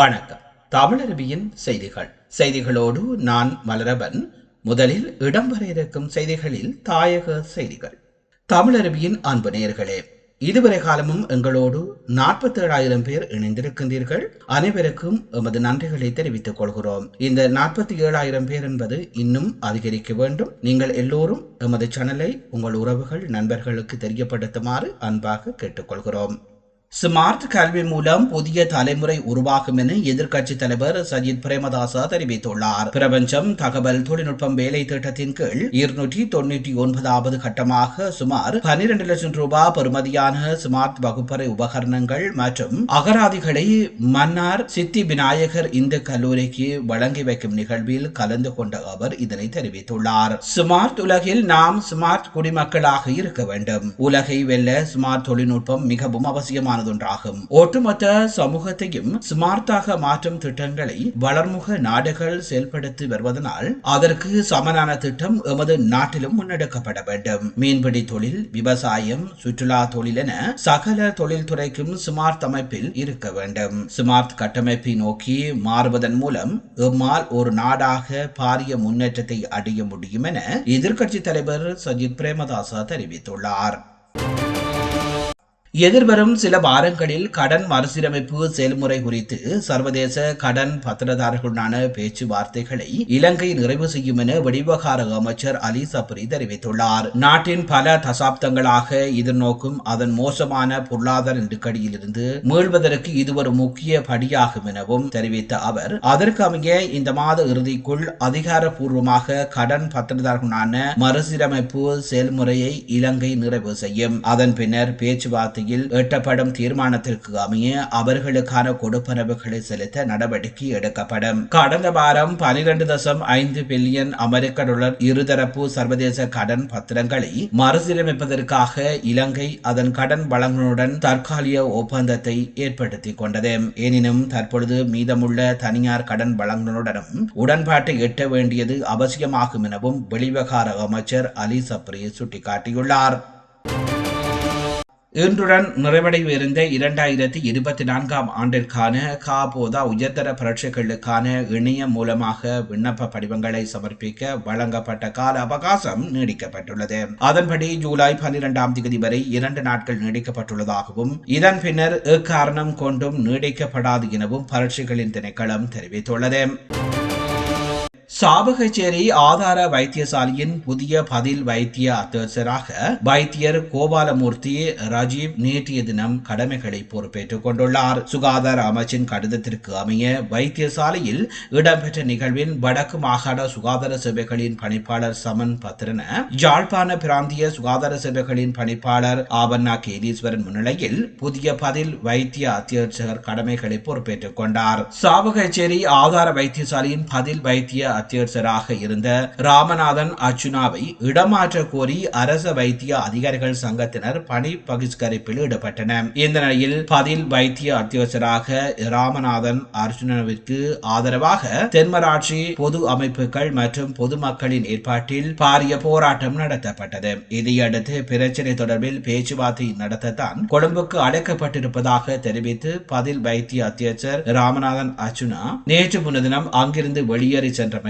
வணக்கம். தமிழருவியின் செய்திகள். செய்திகளோடு நான் மலரவன். முதலில் இடம்பெற இருக்கும் செய்திகளில் தாயக செய்திகள். தமிழருவியின் அன்பு நேயர்களே இதுவரை காலமும் எங்களோடு நாற்பத்தேழாயிரம் பேர் இணைந்திருக்கின்றீர்கள். அனைவருக்கும் எமது நன்றிகளை தெரிவித்துக் கொள்கிறோம். இந்த நாற்பத்தி ஏழாயிரம் பேர் என்பது இன்னும் அதிகரிக்க வேண்டும். நீங்கள் எல்லோரும் எமது சேனலை உங்கள் உறவுகள் நண்பர்களுக்கு தெரியப்படுத்துமாறு அன்பாக கேட்டுக்கொள்கிறோம். ஸ்மார்ட் கல்வி மூலம் புதிய தலைமுறை உருவாகும் என எதிர்க்கட்சி தலைவர் சஜித் பிரேமதாசா தெரிவித்துள்ளார். பிரபஞ்சம் தகவல் தொழில்நுட்பம் வேலை திட்டத்தின் கீழ் இருநூற்றி தொண்ணூற்றி ஒன்பதாவது கட்டமாக சுமார் பனிரெண்டு லட்சம் ரூபாய் பெறுமதியான ஸ்மார்ட் வகுப்பறை உபகரணங்கள் மற்றும் அகராதிகளை மன்னார் சித்தி விநாயகர் இந்து கல்லூரிக்கு வழங்கி வைக்கும் நிகழ்வில் கலந்து கொண்ட அவர் இதனை தெரிவித்துள்ளார். ஸ்மார்ட் உலகில் நாம் ஸ்மார்ட் குடிமக்களாக இருக்க வேண்டும். உலகை வெல்ல ஸ்மார்ட் தொழில்நுட்பம் மிகவும் அவசியமான ஒன்றாகும். ஒட்டுமொத்த சமூகத்தையும் ஸ்மார்ட்டாக மாற்றும் திட்டங்களை வளர்முக நாடுகள் செயல்படுத்தி வருவதனால் அதற்கு சமனான திட்டம் எமது நாட்டிலும் முன்னெடுக்கப்பட வேண்டும். மீன்பிடி தொழில் விவசாயம் சுற்றுலா தொழில் என சகல தொழில்துறைக்கும் ஸ்மார்ட் அமைப்பில் இருக்க வேண்டும். ஸ்மார்ட் கட்டமைப்பை நோக்கி மாறுவதன் மூலம் எம்மால் ஒரு நாடாக பாரிய முன்னேற்றத்தை அடைய முடியும் என எதிர்க்கட்சி தலைவர் சஜித் பிரேமதாசா தெரிவித்துள்ளார். எதிர்வரும் சில வாரங்களில் கடன் மறுசீரமைப்பு செயல்முறை குறித்து சர்வதேச கடன் பத்திரதாரர்களுடனான பேச்சுவார்த்தைகளை இலங்கை நிறைவு செய்யும் என வெளிவகார அமைச்சர் அலி சப்ரி தெரிவித்துள்ளார். நாட்டின் பல தசாப்தங்களாக எதிர்நோக்கும் அதன் மோசமான பொருளாதார நெருக்கடியிலிருந்து மீள்வதற்கு இது ஒரு முக்கிய படியாகும் எனவும் தெரிவித்த அவர் அதற்கு அமைய இந்த மாத இறுதிக்குள் அதிகாரப்பூர்வமாக கடன் பத்திரதாரர்களுடனான மறுசீரமைப்பு செயல்முறையை இலங்கை நிறைவு செய்யும். அதன் பின்னர் பேச்சுவார்த்தை மத்தியில் எட்டப்படும் தீர்மானத்திற்கு அமைய அவர்களுக்கான கொடுப்பனவுகளை செலுத்த நடவடிக்கை எடுக்கப்படும். கடந்த வாரம் பனிரெண்டு தசம் ஐந்து பில்லியன் அமெரிக்க டாலர் இருதரப்பு சர்வதேச கடன் பத்திரங்களை மறுசீரமைப்பதற்காக இலங்கை அதன் கடன் வளங்களுடன் தற்காலிக ஒப்பந்தத்தை ஏற்படுத்திக் கொண்டது. எனினும் தற்பொழுது மீதமுள்ள தனியார் கடன் வளங்களுடனும் உடன்பாட்டை எட்ட வேண்டியது அவசியமாகும் எனவும் வெளிவகார அமைச்சர் அலி சப்ரி சுட்டிக்காட்டியுள்ளார். இன்றுடன் நிறைவடைவிருந்த இரண்டாயிரத்தி இருபத்தி நான்காம் ஆண்டிற்கான காபோதா உயர்தர பரீட்சைகளுக்கான இணையம் மூலமாக விண்ணப்ப படிவங்களை சமர்ப்பிக்க வழங்கப்பட்ட கால அவகாசம் நீடிக்கப்பட்டுள்ளது. அதன்படி ஜூலை பனிரெண்டாம் தேதி வரை இரண்டு நாட்கள் நீடிக்கப்பட்டுள்ளதாகவும் இதன் பின்னர் எக்காரணம் கொண்டும் நீடிக்கப்படாது எனவும் பரீட்சைகளின் திணைக்களம் தெரிவித்துள்ளது. சாபகச்சேரி ஆதார வைத்தியசாலையின் புதிய பதில் வைத்திய அத்தியட்சராக வைத்தியர் கோபாலமூர்த்தி ராஜீவ் நேற்றைய தினம் கடமைகளை பொறுப்பேற்றுக் கொண்டுள்ளார். சுகாதார அமைச்சின் கடிதத்திற்கு அமைய வைத்தியசாலையில் இடம்பெற்ற நிகழ்வில் வடக்கு மாகாண சுகாதார சேவைகளின் பணிப்பாளர் சமன் பத்திரன யாழ்ப்பாண பிராந்திய சுகாதார சேவைகளின் பணிப்பாளர் ஆபண்ணா கேதீஸ்வரன் முன்னிலையில் புதிய பதில் வைத்திய அத்தியட்சகர் கடமைகளை பொறுப்பேற்றுக் கொண்டார். சாபகச்சேரி ஆதார வைத்தியசாலையின் பதில் வைத்திய அத்தியட்சராக இருந்த ராமநாதன் அர்ச்சுனாவை இடமாற்ற கோரி அரச வைத்திய அதிகாரிகள் சங்கத்தினர் பணி பகிஷ்கரிப்பில் ஈடுபட்டனர். இந்த நிலையில் பதில் வைத்திய அத்தியட்சராக ராமநாதன் அர்ஜுனாவிற்கு ஆதரவாக தென்மராட்சி பொது அமைப்புகள் மற்றும் பொதுமக்களின் ஏற்பாட்டில் பாரிய போராட்டம் நடத்தப்பட்டது. இதையடுத்து பிரச்சனை தொடர்பில் பேச்சுவார்த்தை நடத்தத்தான் கொழும்புக்கு அழைக்கப்பட்டிருப்பதாக தெரிவித்து பதில் வைத்திய அத்தியட்சர் ராமநாதன் அர்ஜுனா நேற்று முன்தினம் அங்கிருந்து வெளியேறி சென்றமை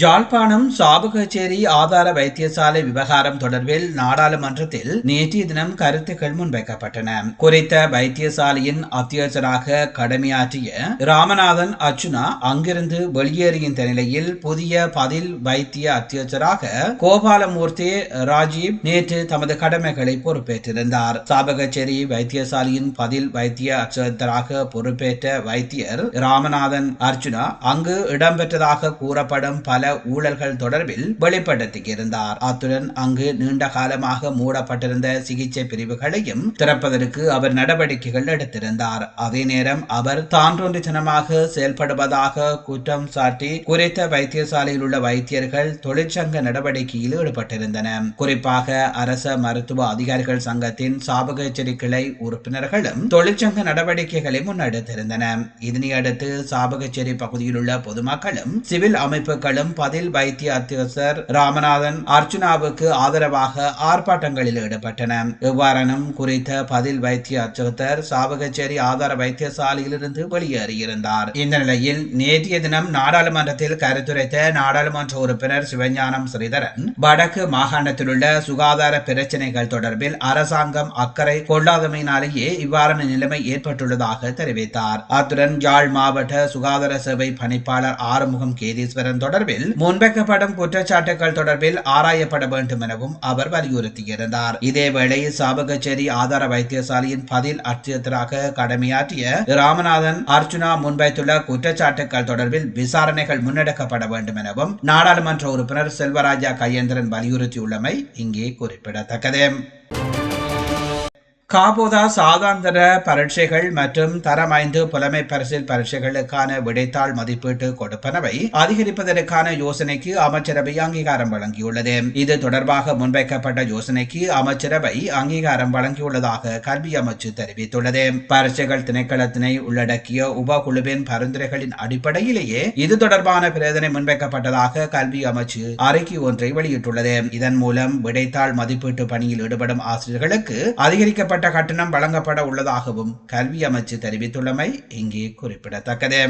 ஜாழ்ப்பாணம் சாபகச்சேரி ஆதார வைத்தியசாலை விவகாரம் தொடர்பில் நாடாளுமன்றத்தில் நேற்றைய தினம் கருத்துக்கள் முன்வைக்கப்பட்டன. குறித்த வைத்தியசாலையின் அத்தியட்சராக கடமையாற்றிய ராமநாதன் அர்ச்சுனா அங்கிருந்து வெளியேறுகின்ற நிலையில் புதிய பதில் வைத்திய அத்தியட்சராக கோபாலமூர்த்தி ராஜீவ் நேற்று தமது கடமைகளை பொறுப்பேற்றிருந்தார். சாபகச்சேரி வைத்தியசாலையின் பதில் வைத்திய அத்தியட்சராக பொறுப்பேற்ற வைத்தியர் ராமநாதன் அர்ச்சுனா அங்கு இடம்பெற்றதாக கூறப்படும் பல ஊழல்கள் தொடர்பில் வெளிப்படுத்தியிருந்தார் அத்துடன் அங்கு நீண்ட காலமாக மூடப்பட்டிருந்த சிகிச்சை பிரிவுகளையும் திறப்பதற்கு அவர் நடவடிக்கைகள் எடுத்திருந்தார். அதே நேரம் அவர் தான்றொன்றித்தனமாக செயல்படுவதாக குற்றம் சாட்டி குறித்த வைத்தியசாலையில் உள்ள வைத்தியர்கள் தொழிற்சங்க நடவடிக்கையில் ஈடுபட்டிருந்தன குறிப்பாக அரச மருத்துவ அதிகாரிகள் சங்கத்தின் சாபகச்சேரி கிளை உறுப்பினர்களும் தொழிற்சங்க நடவடிக்கைகளை முன்னெடுத்திருந்தன இதனையடுத்து சாபகச்சேரி பகுதியில் உள்ள பொதுமக்களும் சிவில் அமைப்புகளும் பதில் வைத்திய அத்தியட்சர் ராமநாதன் அர்ச்சுனாவுக்கு ஆதரவாக ஆர்ப்பாட்டங்களில் ஈடுபட்டன. இவ்வாறனும் குறித்த பதில் வைத்திய அச்சகத்தர் சாவகச்சேரி ஆதார வைத்தியசாலையிலிருந்து வெளியேறியிருந்தார். இந்த நிலையில் நேற்றைய தினம் நாடாளுமன்றத்தில் கருத்துரைத்த நாடாளுமன்ற உறுப்பினர் சிவஞானம் ஸ்ரீதரன் வடக்கு மாகாணத்தில் உள்ள சுகாதார பிரச்சினைகள் தொடர்பில் அரசாங்கம் அக்கறை கொள்ளாதமையினாலேயே இவ்வாறான நிலைமை ஏற்பட்டுள்ளதாக தெரிவித்தார். அத்துடன் யாழ் மாவட்ட சுகாதார சேவை பணிப்பாளர் ஆறுமுகம் கேதீஸ்வரன் தொடர்பில் முன்வைக்கப்படும் குற்றச்சாட்டுகள் தொடர்பில் ஆராயப்பட வேண்டும் எனவும் அவர் வலியுறுத்தியிருந்தார். இதேவேளை சாபகச்சேரி ஆதார வைத்தியசாலையின் பதில் அத்தியத்தராக கடமையாற்றிய ராமநாதன் அர்ச்சுனா முன்வைத்துள்ள குற்றச்சாட்டுகள் தொடர்பில் விசாரணைகள் முன்னெடுக்கப்பட வேண்டும் எனவும் நாடாளுமன்ற உறுப்பினர் செல்வராஜா கையேந்திரன் வலியுறுத்தியுள்ளமை இங்கே குறிப்பிடத்தக்கது. காபோதா சாதாந்தர பரீட்சைகள் மற்றும் தரம் ஐந்து புலமை பரிசில் பரீட்சைகளுக்கான விடைத்தாள் மதிப்பீட்டு கொடுப்பனவை அதிகரிப்பதற்கான யோசனைக்கு அமைச்சரவை அங்கீகாரம் வழங்கியுள்ளது. இது தொடர்பாக முன்வைக்கப்பட்ட யோசனைக்கு அமைச்சரவை அங்கீகாரம் வழங்கியுள்ளதாக கல்வி அமைச்சு தெரிவித்துள்ளது. பரீட்சைகள் திணைக்களத்தினை உள்ளடக்கிய உபகுழுவின் பரிந்துரைகளின் அடிப்படையிலேயே இது தொடர்பான பிரேதனை முன்வைக்கப்பட்டதாக கல்வி அமைச்சு அறிக்கை ஒன்றை வெளியிட்டுள்ளது. இதன் மூலம் விடைத்தாள் மதிப்பீட்டு பணியில் ஈடுபடும் ஆசிரியர்களுக்கு அதிகரிக்கப்பட்ட உயர்த்தப்பட்ட கட்டணம் வழங்கப்பட உள்ளதாகவும் கல்வி அமைச்சு தெரிவித்துள்ளமை இங்கே குறிப்பிடத்தக்கது.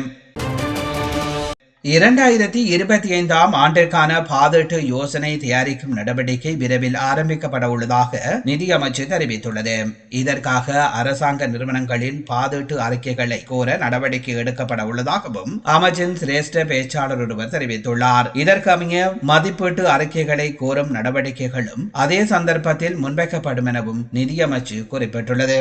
இரண்டாயிரத்தி இருபத்தி ஐந்தாம் ஆண்டிற்கான பாதீட்டு யோசனை தயாரிக்கும் நடவடிக்கை விரைவில் ஆரம்பிக்கப்பட உள்ளதாக நிதியமைச்சு தெரிவித்துள்ளது. இதற்காக அரசாங்க நிறுவனங்களின் பாதீட்டு அறிக்கைகளை கோர நடவடிக்கை எடுக்கப்பட உள்ளதாகவும் அமைச்சின் சிரேஷ்ட பேச்சாளர் ஒருவர் தெரிவித்துள்ளார். இதற்கமைய மதிப்பீட்டு அறிக்கைகளை கோரும் நடவடிக்கைகளும் அதே சந்தர்ப்பத்தில் முன்வைக்கப்படும் எனவும் நிதியமைச்சு குறிப்பிட்டுள்ளது.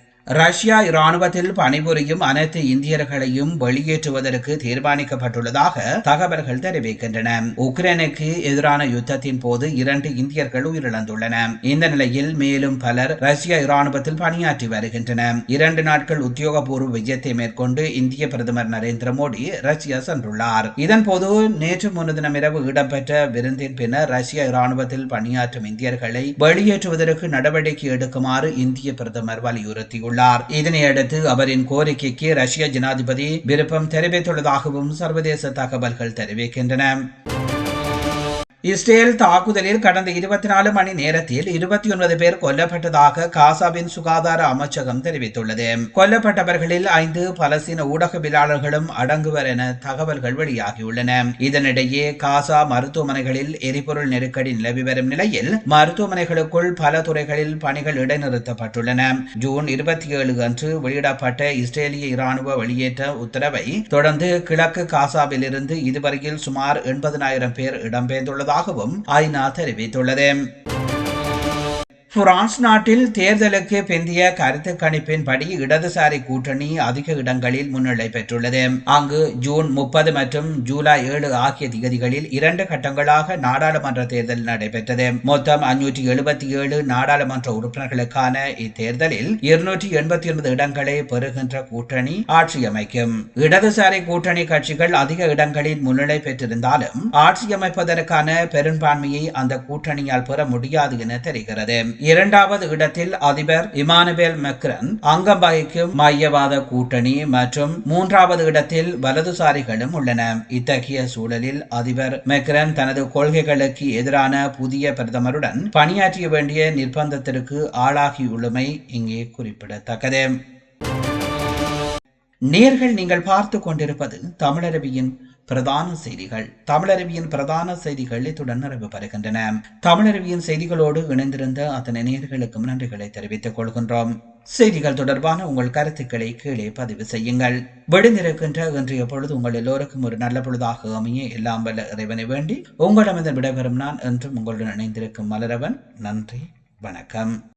ரஷ்யா இராணுவத்தில் பணிபுரியும் அனைத்து இந்தியர்களையும் வெளியேற்றுவதற்கு தீர்மானிக்கப்பட்டுள்ளதாக தகவல்கள் தெரிவிக்கின்றன. உக்ரைனுக்கு எதிரான யுத்தத்தின் போது இரண்டு இந்தியர்கள் உயிரிழந்துள்ளன. இந்த நிலையில் மேலும் பலர் ரஷ்யா இராணுவத்தில் பணியாற்றி வருகின்றனர். இரண்டு நாட்கள் உத்தியோகபூர்வ விஜயத்தை மேற்கொண்டு இந்திய பிரதமர் நரேந்திர மோடி ரஷ்யா சென்றுள்ளார். இதன்போது நேற்று முன்தினம் இரவு இடம்பெற்ற விருந்தின் பின்னர் ரஷ்யா இராணுவத்தில் பணியாற்றும் இந்தியர்களை வெளியேற்றுவதற்கு நடவடிக்கை எடுக்குமாறு இந்திய பிரதமர் வலியுறுத்தியுள்ளார். தெரிவித்துள்ளார். இதனையடுத்து அவரின் கோரிக்கைக்கு ரஷ்ய ஜனாதிபதி விருப்பம் தெரிவித்துள்ளதாகவும் சர்வதேச தகவல்கள் தெரிவிக்கின்றன. இஸ்ரேல் தாக்குதலில் கடந்த இருபத்தி நாலு மணி நேரத்தில் இருபத்தி ஒன்பது பேர் கொல்லப்பட்டதாக காசாவின் சுகாதார அமைச்சகம் தெரிவித்துள்ளது கொல்லப்பட்டவர்களில் ஐந்து பலஸ்தீன ஊடகவியலாளர்களும் அடங்குவர் என தகவல்கள் வெளியாகியுள்ளன இதனிடையே காசா மருத்துவமனைகளில் எரிபொருள் நெருக்கடி நிலவி வரும் நிலையில் மருத்துவமனைகளுக்குள் பல துறைகளில் பணிகள் இடைநிறுத்தப்பட்டுள்ளன ஜூன் இருபத்தி ஏழு அன்று வெளியிடப்பட்ட இஸ்ரேலிய இராணுவ வெளியேற்ற உத்தரவை தொடர்ந்து கிழக்கு காசாவில் இருந்து இதுவரையில் சுமார் எண்பதனாயிரம் பேர் இடம்பெயர்ந்துள்ளது உள்ளதாகவும் ஐநா தெரிவித்துள்ளது பிரான்ஸ் நாட்டில் தேர்தலுக்கு பிந்திய கருத்து கணிப்பின்படி இடதுசாரி கூட்டணி அதிக இடங்களில் முன்னிலை பெற்றுள்ளது. அங்கு ஜூன் முப்பது மற்றும் ஜூலை ஏழு ஆகிய திகதிகளில் இரண்டு கட்டங்களாக நாடாளுமன்ற தேர்தல் நடைபெற்றது. மொத்தம் அஞ்சூற்றி எழுபத்தி ஏழு நாடாளுமன்ற உறுப்பினர்களுக்கான இத்தேர்தலில் இருநூற்றி எண்பத்தி ஒன்பது இடங்களை பெறுகின்ற கூட்டணி ஆட்சி அமைக்கும் இடதுசாரி கூட்டணி கட்சிகள் அதிக இடங்களில் முன்னிலை பெற்றிருந்தாலும் ஆட்சி அமைப்பதற்கான பெரும்பான்மையை அந்த கூட்டணியால் பெற முடியாது என தெரிகிறது. இரண்டாவது இடத்தில் அதிபர் இமானுவேல் மெக்ரன் அங்கம் வகிக்கும் மையவாத கூட்டணி மற்றும் மூன்றாவது இடத்தில் வலதுசாரிகளும் உள்ளன. இத்தகைய சூழலில் அதிபர் மெக்ரன் தனது கொள்கைகளுக்கு எதிரான புதிய பிரதமருடன் பணியாற்றிய வேண்டிய நிர்பந்தத்திற்கு ஆளாகியுள்ளமை இங்கே குறிப்பிடத்தக்கது. நேர்கள் நீங்கள் பார்த்து கொண்டிருப்பது தமிழரபியின் பிரதான செய்திகள். தமிழறிவியின் பிரதான செய்திகள் இத்துடன் நிறைவு பெறுகின்றன. தமிழருவியின் செய்திகளோடு இணைந்திருந்த அத்தனை நேர்களுக்கும் நன்றிகளை தெரிவித்துக் கொள்கின்றோம். செய்திகள் தொடர்பான உங்கள் கருத்துக்களை கீழே பதிவு செய்யுங்கள். விடுந்திருக்கின்ற இன்றைய பொழுது உங்கள் எல்லோருக்கும் ஒரு நல்ல பொழுதாக அமைய எல்லாம் வல்ல இறைவனை வேண்டி உங்களிடமிருந்து விடைபெறும் நான் என்றும் உங்களுடன் இணைந்திருக்கும் மலரவன். நன்றி வணக்கம்.